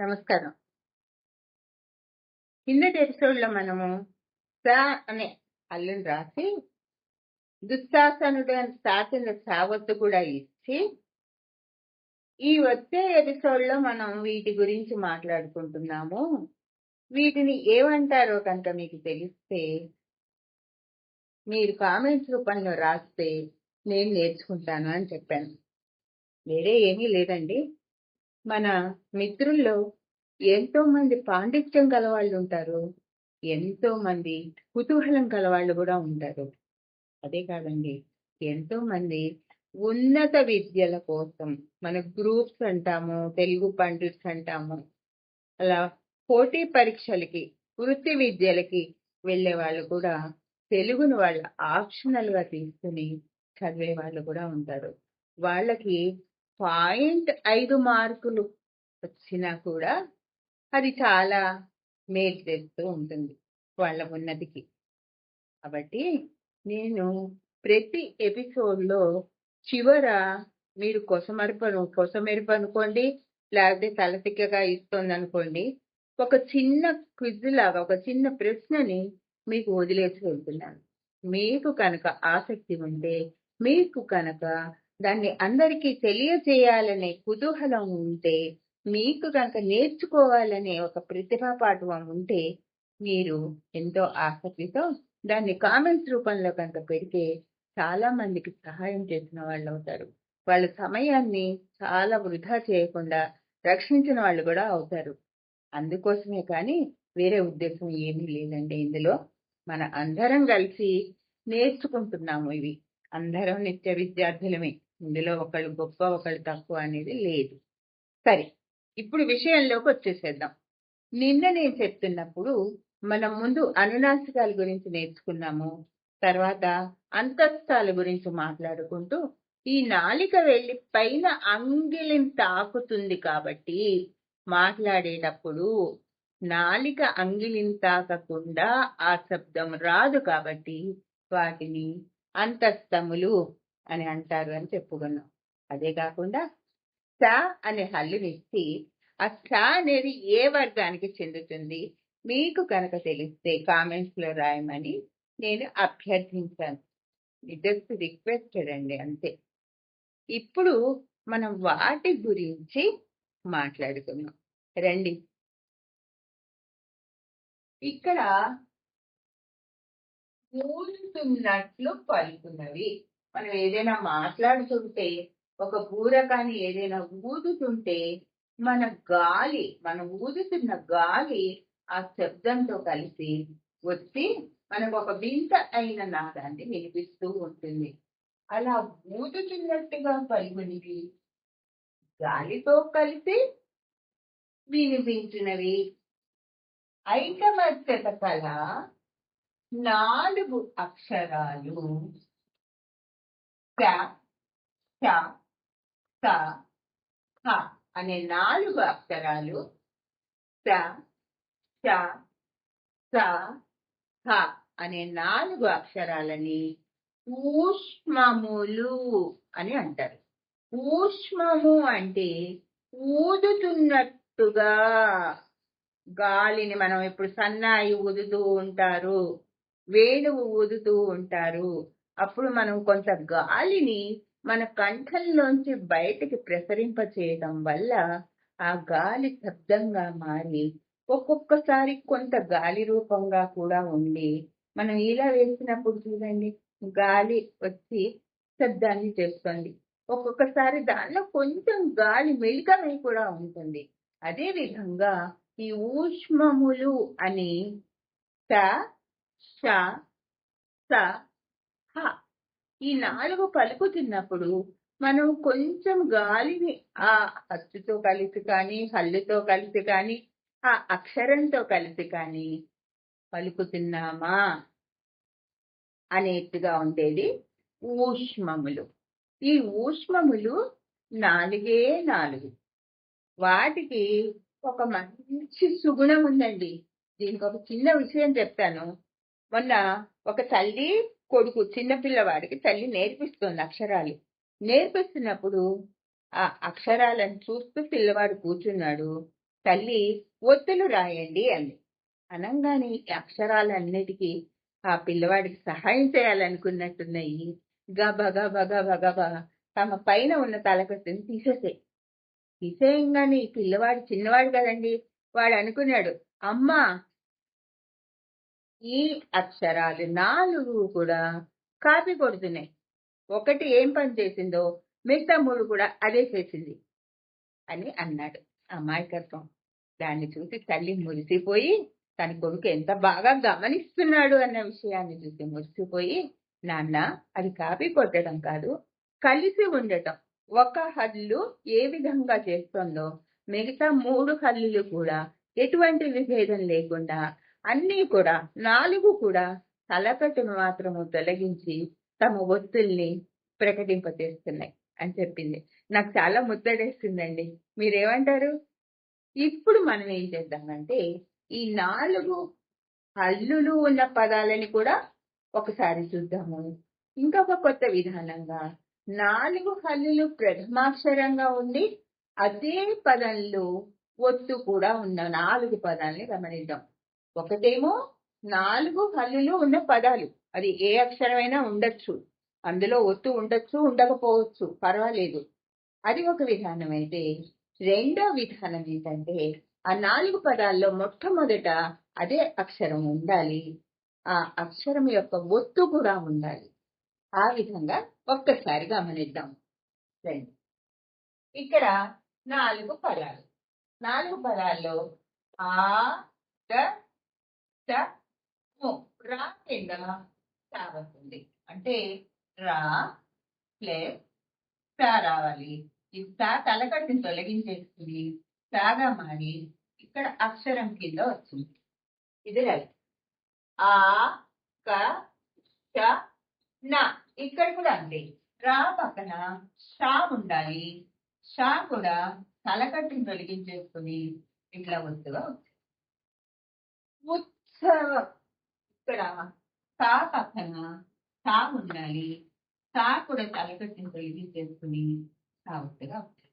నమస్కారం. కిందటి ఎపిసోడ్లో మనము స అనే అల్లుని రాసి దుశ్శాసనుడు అని సాకిన సావత్తు కూడా ఇచ్చి ఈ వచ్చే ఎపిసోడ్లో మనం వీటి గురించి మాట్లాడుకుంటున్నాము. వీటిని ఏమంటారో కనుక మీకు తెలిస్తే మీరు కామెంట్స్ రూపంలో రాస్తే నేను నేర్చుకుంటాను అని చెప్పాను. వేరే ఏమీ లేదండి. మన మిత్రుల్లో ఎంతో మంది పాండిత్యం గలవాళ్ళు ఉంటారు. ఎంతో మంది కుతూహలం గలవాళ్ళు కూడా ఉంటారు. అదే కాదండి ఎంతో మంది ఉన్నత విద్యల కోసం మన గ్రూప్స్ అంటాము తెలుగు పండిట్స్ అంటాము అలా పోటీ పరీక్షలకి వృత్తి విద్యలకి వెళ్ళే వాళ్ళు కూడా తెలుగును వాళ్ళ ఆప్షనల్గా తీసుకుని చదివే వాళ్ళు కూడా ఉంటారు. వాళ్ళకి పాయింట్ ఐదు మార్కులు వచ్చినా కూడా అది చాలా మేలు చేస్తూ ఉంటుంది వాళ్ళ ఉన్నతికి. కాబట్టి నేను ప్రతి ఎపిసోడ్లో చివర మీరు కొసమరుపను కొసమెరుపు అనుకోండి లేకపోతే తలసిక్కగా ఇస్తుంది అనుకోండి ఒక చిన్న క్విజ్ లాగా ఒక చిన్న ప్రశ్నని మీకు వదిలేసి వెళ్తున్నాను. మీకు కనుక ఆసక్తి ఉంటే మీకు కనుక దాన్ని అందరికీ తెలియజేయాలనే కుతూహలం ఉంటే మీకు కనుక నేర్చుకోవాలనే ఒక ప్రతిభా పాఠవం ఉంటే మీరు ఎంతో ఆసక్తితో దాన్ని కామెంట్స్ రూపంలో కనుక పెడితే చాలా మందికి సహాయం చేసిన వాళ్ళు అవుతారు. వాళ్ళ సమయాన్ని చాలా వృధా చేయకుండా రక్షించిన వాళ్ళు కూడా అవుతారు. అందుకోసమే కానీ వేరే ఉద్దేశం ఏమీ లేదండి ఇందులో. మన అందరం కలిసి నేర్చుకుంటున్నాము ఇవి. అందరం నిత్య విద్యార్థులమే. ఇందులో ఒకళ్ళు గొప్ప ఒకళ్ళు తక్కువ అనేది లేదు. సరే ఇప్పుడు విషయంలోకి వచ్చేసేద్దాం. నిన్న నేను చెప్తున్నప్పుడు మనం ముందు అనునాసికాల గురించి నేర్చుకున్నాము తర్వాత అంతస్తాల గురించి మాట్లాడుకుంటూ ఈ నాలిక వెళ్ళి పైన అంగిలిని తాకుతుంది కాబట్టి మాట్లాడేటప్పుడు నాలిక అంగిలిని తాకకుండా ఆ శబ్దం రాదు కాబట్టి వాటిని అంతస్తములు అని అంటారు అని చెప్పుకున్నాం. అదే కాకుండా స అనే హల్లునిచ్చి ఆ స అనేది ఏ వర్గానికి చెందుతుంది? మీకు కనుక తెలిస్తే కామెంట్స్లో రాయమని నేను అభ్యర్థించాను. జస్ట్ రిక్వెస్టెడ్ అండి అంతే. ఇప్పుడు మనం వాటి గురించి మాట్లాడుకున్నాం రండి. ఇక్కడ ఊదుతున్నట్లు పలుకున్నవి. మనం ఏదైనా మాట్లాడుతుంటే ఒక బూరకాన్ని ఏదైనా ఊదుతుంటే మన గాలి మనం ఊదుతున్న గాలి ఆ శబ్దంతో కలిసి వచ్చి మనకు ఒక వింత అయిన నాదాన్ని వినిపిస్తూ ఉంటుంది. అలా ఊదుతున్నట్టుగా పరిగణివి గాలితో కలిసి వినిపించినవి ఐకమత్యత కల నాలుగు అక్షరాలు. చ అనే నాలుగు అక్షరాలు స చ స అనే నాలుగు అక్షరాలని ఊష్మములు అని అంటారు. ఊష్మము అంటే ఊదుతున్నట్టుగా గాలిని మనం ఇప్పుడు సన్నాయి ఊదుతూ ఉంటారు వేణువు ఊదుతూ ఉంటారు అప్పుడు మనం కొంత గాలిని మన కంఠంలోంచి బయటికి ప్రసరింప చేయడం వల్ల ఆ గాలి శబ్దంగా మారి ఒక్కొక్కసారి కొంత గాలి రూపంగా కూడా ఉండి మనం ఇలా వేసినప్పుడు చూడండి గాలి వచ్చి శబ్దాన్ని చేస్తుంది. ఒక్కొక్కసారి దానిలో కొంచెం గాలి మెలికమై కూడా ఉంటుంది. అదే విధంగా ఈ ఊష్మములు అని స ష స ఈ నాలుగు పలుకుతున్నప్పుడు మనం కొంచెం గాలిని ఆ అచ్చుతో కలిసి కానీ హల్లుతో కలిసి కానీ ఆ అక్షరంతో కలిసి కానీ పలుకుతున్నామా అనేట్టుగా ఉండేది ఊష్మములు. ఈ ఊష్మములు నాలుగే నాలుగు. వాటికి ఒక మంచి సుగుణం ఉందండి. దీనికి ఒక చిన్న విషయం చెప్తాను. మొన్న ఒక తల్లి కొడుకు చిన్న పిల్లవాడికి తల్లి నేర్పిస్తుంది అక్షరాలు. నేర్పిస్తున్నప్పుడు ఆ అక్షరాలను చూస్తూ పిల్లవాడు కూర్చున్నాడు. తల్లి ఒత్తులు రాయండి అంది. అనంగానే అక్షరాలన్నిటికీ ఆ పిల్లవాడికి సహాయం చేయాలనుకున్నట్టున్నాయి. గబ గబ గబ గబ తమ పైన ఉన్న తలకట్టుని తీసేసాయి. తీసేయంగానే ఈ పిల్లవాడు చిన్నవాడు కదండి వాడు అనుకున్నాడు అమ్మా ఈ అక్షరాలు నాలుగు కూడా కాపీ కొడుతున్నాయి. ఒకటి ఏం పని చేసిందో మిగతా మూడు కూడా అదే చేసింది అని అన్నాడు. అమాయకత్వం దాన్ని చూసి తల్లి మురిసిపోయి తన కొడుకు ఎంత బాగా గమనిస్తున్నాడు అన్న విషయాన్ని చూసి మురిసిపోయి నాన్న అది కాపీ కొట్టడం కాదు కలిసి ఉండటం. ఒక హల్లు ఏ విధంగా చేస్తుందో మిగతా మూడు హల్లులు కూడా ఎటువంటి విభేదం లేకుండా అన్నీ కూడా నాలుగు కూడా తలకట్టును మాత్రము తొలగించి తమ ఒత్తుల్ని ప్రకటింపచేస్తున్నాయి అని చెప్పింది. నాకు చాలా ముద్దడేస్తుందండి మీరేమంటారు? ఇప్పుడు మనం ఏం చేద్దామంటే ఈ నాలుగు హల్లులు ఉన్న పదాలని కూడా ఒకసారి చూద్దాము. ఇంకొక కొత్త విధానంగా నాలుగు హల్లులు ప్రథమాక్షరంగా ఉండి అదే పదంలో ఒత్తు కూడా ఉన్న నాలుగు పదాలని గమనిద్దాం. ఒకటేమో నాలుగు హల్లులు ఉన్న పదాలు. అది ఏ అక్షరమైనా ఉండొచ్చు. అందులో ఒత్తు ఉండొచ్చు ఉండకపోవచ్చు. పర్వాలేదు. అది ఒక విధానం అయితే. రెండో విధానం ఏంటంటే ఆ నాలుగు పదాల్లో మొట్టమొదట అదే అక్షరం ఉండాలి. ఆ అక్షరం యొక్క ఒత్తు కూడా ఉండాలి. ఆ విధంగా ఒక్కసారి గమనిద్దాం. రండి. ఇక్కడ నాలుగు పదాలు. నాలుగు పదాల్లో ఆ ద రా కింద వస్తుంది అంటే రా ప్లస్ సా రావాలి. ఈ తా తలకట్టుని తొలగించేస్తుంది. మారి ఇక్కడ అక్షరం కింద వస్తుంది. ఇది రైట్ ఆ క నా ఇక్కడ కూడా అంతే. రా పక్కన షా ఉండాలి. షా కూడా తలకట్టుని తొలగించేసుకుని ఇట్లా వస్తుగా వచ్చింది సో ఇక్కడ తా పక్కన తా ఉండాలి. తా కూడా తలకట్టుని చేసుకుని సాగుతుగా వచ్చింది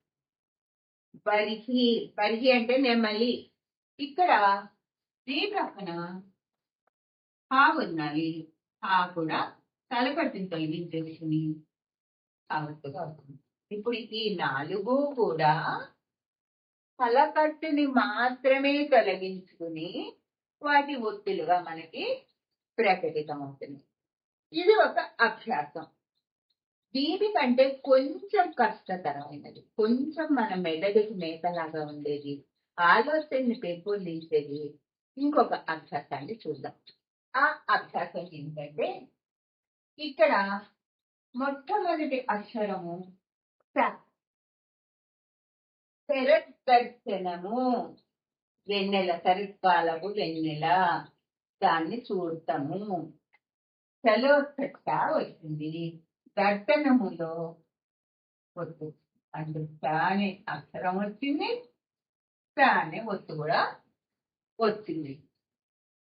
బరిహి బరిహి అంటే మళ్ళీ ఇక్కడ దీ పక్కన హా ఉండాలి. హా కూడా తలకట్టుని తొలగించేసుకుని సాగుతుగా అవుతుంది ఇప్పుడు ఈ నాలుగు కూడా తలకట్టుని మాత్రమే తొలగించుకుని వాటి ఒత్తిలుగా మనకి ప్రకటితం అవుతుంది. ఇది ఒక అభ్యాసం. దీనికంటే కొంచెం కష్టతరమైనది. కొంచెం మన మెదడుకి మేతలాగా ఉండేది ఆలోచనని పెంపొందించేది ఇంకొక అభ్యాసాన్ని చూద్దాం. ఆ అభ్యాసం ఏంటంటే ఇక్కడ మొట్టమొదటి అక్షరము స శరద్దర్శనము వెన్నెల శరత్కాలము వెన్నెల దాన్ని చూడటము. చలోత్త వచ్చింది. దర్శనములో ఒత్తు అంటే అనే అక్షరం వచ్చింది. అనే ఒత్తు కూడా వచ్చింది.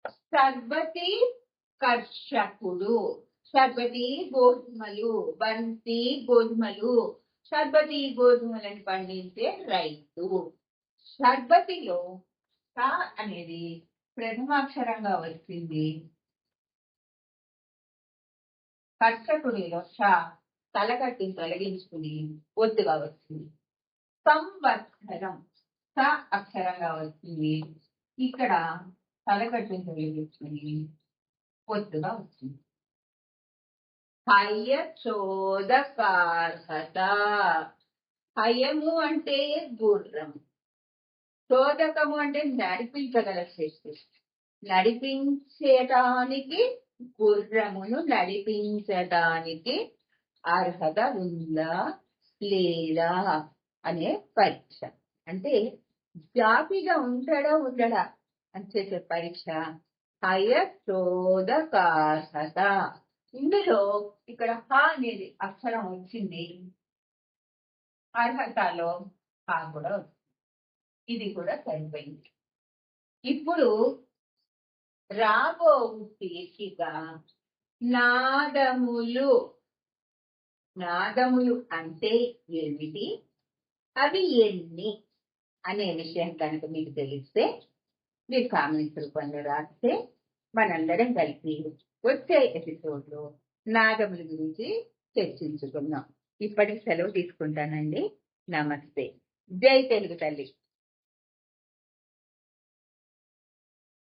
సర్వతి కర్షకుడు సర్వతి గోధుమలు బంతి గోధుమలు సర్బతి గోధుమలను పండించే రైతు. సర్బతిలో సా అనేది ప్రథమాక్షరంగా వచ్చింది. కర్షకుడిలో ష తలకట్టి తొలగించుకుని ఒత్తుగా వచ్చింది. సంవత్సరం స అక్షరంగా వచ్చింది. ఇక్కడ తలకట్టుని తొలగించుకుని ఒత్తుగా వచ్చింది. హయ చోదకార్హత. హయము అంటే గుర్రం. చోదకము అంటే నడిపించగల శక్తి నడిపించటానికి గుర్రమును నడిపించటానికి అర్హత ఉందా? లేదా? అనే పరీక్ష. అంటే జాపిగా ఉంటాడా ఉండడా? అని చెప్పే పరీక్ష. హయ చోదకార్హత. ఇందులో ఇక్కడ హ అనేది అక్షరం వచ్చింది. అర్హతలో హ కూడా వచ్చింది. ఇది కూడా సరిపోయింది. ఇప్పుడు రాబో శీర్షిక నాదములు నాదములు అంటే ఏమిటి? అవి ఎన్ని? అనే విషయం కనుక మీకు తెలిస్తే మీరు కామెంట్స్ రూపంలో రాస్తే మనందరం కలిపి వచ్చే ఎపిసోడ్లో గురించి చర్చించుకుందాం. ఇప్పటికి సెలవు తీసుకుంటానండి. నమస్తే. జై తెలుగు తల్లి.